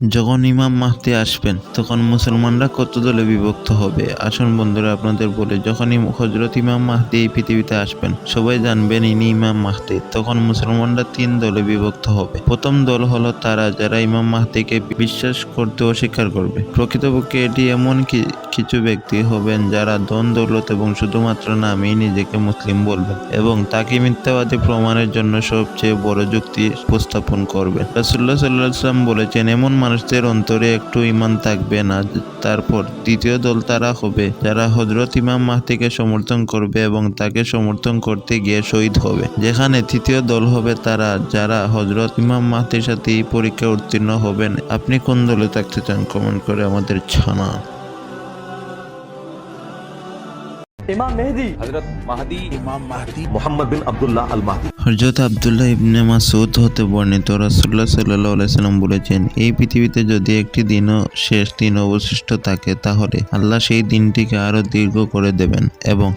যখন ইমাম মাহদি আসবেন, তখন মুসলমানরা কত দলে বিভক্ত হবে? আসুন বন্ধুরা, আপনাদের বলে যখন হজরত ইমাম মাহদি এই পৃথিবীতে আসবেন, সবাই জানবেন ইনি ইমাম মাহদি। তখন মুসলমানরা তিন দলে বিভক্ত হবে। প্রথম দল হলো তারা, যারা ইমাম মাহদিকে বিশ্বাস করতে অস্বীকার করবে। প্রকৃতপক্ষে এটি এমন কিছু ব্যক্তি হবেন যারা ধন, দৌলত এবং শুধুমাত্র নামেই নিজেকে মুসলিম বলবেন এবং তাকে মিথ্যাবাদী প্রমাণের জন্য সবচেয়ে বড় যুক্তি উপস্থাপন করবেন। রাসুল্লাহ সাল্লাম বলেছেন, এমন মানুষদের অন্তরে একটু ইমান থাকবে না। তারপর দ্বিতীয় দল তারা হবে, যারা হজরত ইমাম মাহতিকে সমর্থন করবে এবং তাকে সমর্থন করতে গিয়ে শহীদ হবে। যেখানে তৃতীয় দল হবে তারা, যারা হজরত ইমাম মাহতির সাথে পরীক্ষা উত্তীর্ণ হবেন। আপনি কোন দলে থাকতে চান? কমেন্ট করে আমাদের জানান। ইমাম মেহদি। হযরত মাহদি। ইমাম মাহদি। মুহাম্মদ বিন আব্দুল্লাহ আল মাহদি হযরত আব্দুল্লাহ ইবনে মাসউদ হতে বর্ণিত রাসূলুল্লাহ সাল্লাল্লাহু আলাইহি সাল্লাম বলেছেন এই পৃথিবীতে যদি একটি দিনও শেষ দিন অবশিষ্ট থাকে তাহলে আল্লাহ সেই দিনটিকে আরও দীর্ঘ করে দেবেন এবং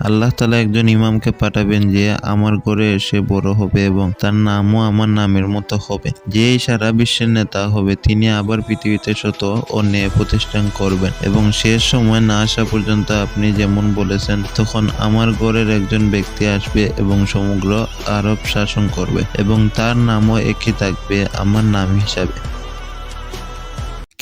আল্লাহ তাআলা একজন ইমামকে পাঠাবেন যে আমার ঘরে এসে বড় হবে এবং তার নামও আমার নামের মতো হবে। যে সারা বিশ্বের নেতা হবে তিনি আবার পৃথিবীতে শত ও ন্যায় প্রতিষ্ঠান করবেন এবং শেষ সময় না আসা পর্যন্ত আপনি যেমন বলে বলেছেন, তখন আমার ঘরের একজন ব্যক্তি আসবে এবং সমগ্র আরব শাসন করবে এবং তার নামও একই থাকবে, আমার নাম হিসাবে।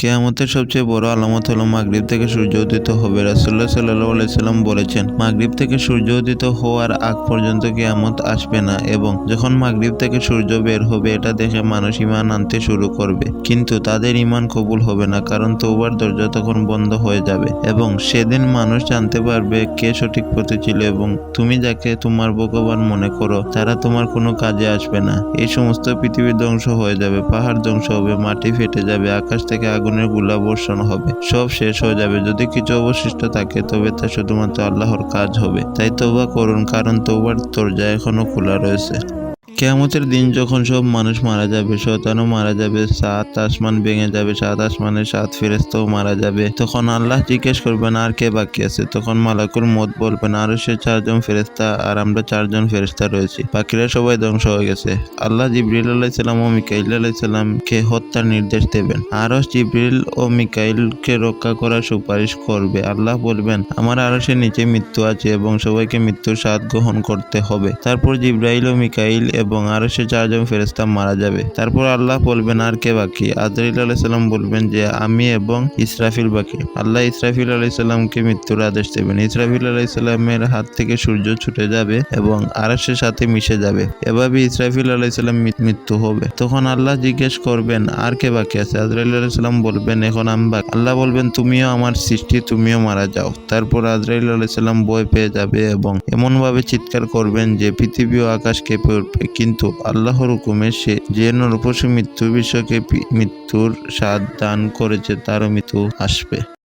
কেয়ামতের সবচেয়ে বড় আলামত হলো মাগরিব থেকে সূর্য উদিত হবে। রাসুল্লাহ সাল্লাহ সাল্লাম বলেছেন, মাগরিব থেকে সূর্য উদিত হওয়ার আগ পর্যন্ত কেয়ামত আসবে না এবং যখন মাগরিব থেকে সূর্য বের হবে, এটা দেখে মানুষ ইমান আনতে শুরু করবে। কিন্তু তাদের ইমান কবুল হবে না, কারণ তৌবার দরজা তখন বন্ধ হয়ে যাবে এবং সেদিন মানুষ জানতে পারবে কে সঠিক পথে ছিল এবং তুমি যাকে তোমার ভগবান মনে করো, তারা তোমার কোনো কাজে আসবে না। এই সমস্ত পৃথিবী ধ্বংস হয়ে যাবে, পাহাড় ধ্বংস হবে, মাটি ফেটে যাবে, আকাশ থেকে আগুনেরগুলা বর্ষণ হবে। সব শেষ হয়ে যাবে। যদি কিছু অবশিষ্ট থাকে, তবে তা শুধুমাত্র আল্লাহর কাজ হবে। তাই তোবা করুন, কারণ তোবার দরজা এখনও খোলা রয়েছে। কেয়ামতের দিন যখন সব মানুষ মারা যাবে, শয়তানও মারা যাবে, সাত আসমান ভেঙে যাবে, সাত আসমানের সাত ফেরেস্তাও মারা যাবে। তখন আল্লাহ জিজ্ঞেস করবেন, আর কে বাকি আছে? তখন মালাকুল মত বলবেন, আরও সে চারজন ফেরেস্তা আর আমরা চারজন ফেরেস্তা রয়েছি। বাকিরা সবাই ধ্বংস হয়ে গেছে। আল্লাহ জিবরিল আলাইসাল্লাম ও মিকাইল আলাইসাল্লামকে হত্যার নির্দেশ দেবেন। আরও জিবরিল ও মিকাইলকে রক্ষা করার সুপারিশ করবে। আল্লাহ বলবেন, আমার আরশের নিচে মৃত্যু আছে এবং সবাইকে মৃত্যুর স্বাদ গ্রহণ করতে হবে। তারপর জিব্রাইল ও মিকাইল এবং আরও সে চারজন ফেরেস্তা মারা যাবে। তারপর আল্লাহ বলবেন, আর কে বাকি? আজরাইল আলাইসাল্লাম বলবেন যে, আমি এবং ইসরাফিল বাকি। আল্লাহ ইসরাফিল আলাইসাল্লামকে মৃত্যুর আদেশ দেবেন। ইসরাফিল আলাইসাল্লামের হাত থেকে সূর্য ছুটে যাবে এবং আরশের সাথে মিশে যাবে। এভাবে ইসরাফিল আলাইসাল্লাম মৃত্যু হবে। তখন আল্লাহ জিজ্ঞেস করবেন, আর কে বাকি আছে? আজরাইল আলাইসাল্লাম বলবেন, এখন আমি বাকি। আল্লাহ বলবেন, তুমিও আমার সৃষ্টি, তুমিও মারা যাও। তারপর আজরাইল আলাইসাল্লাম ভয় পেয়ে যাবে এবং এমনভাবে চিৎকার করবেন যে, পৃথিবী ও আকাশ কেঁপে উঠবে। কিন্তু আল্লাহর হুকুমে সে যে নরপশু মৃত্যু বিষয়কে মৃত্যুর স্বাদ দান করেছে, তারও মৃত্যু আসবে।